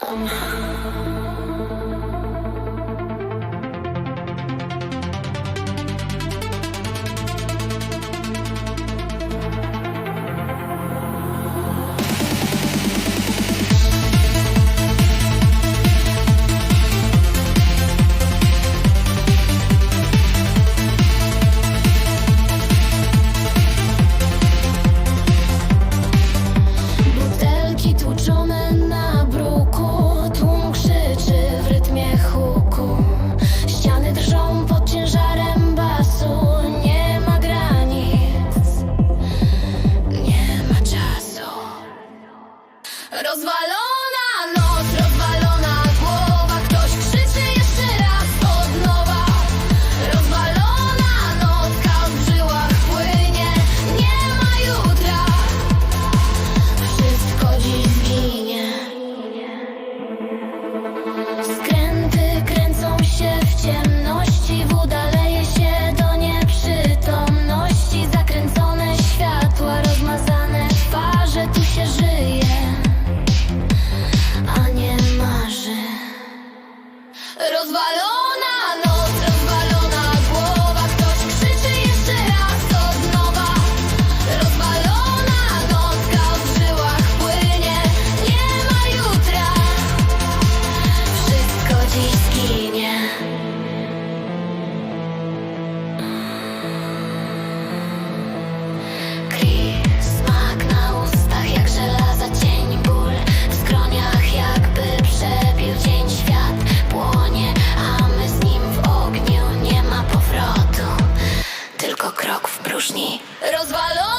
Come on. rozwalony. próżni. Rozwalony!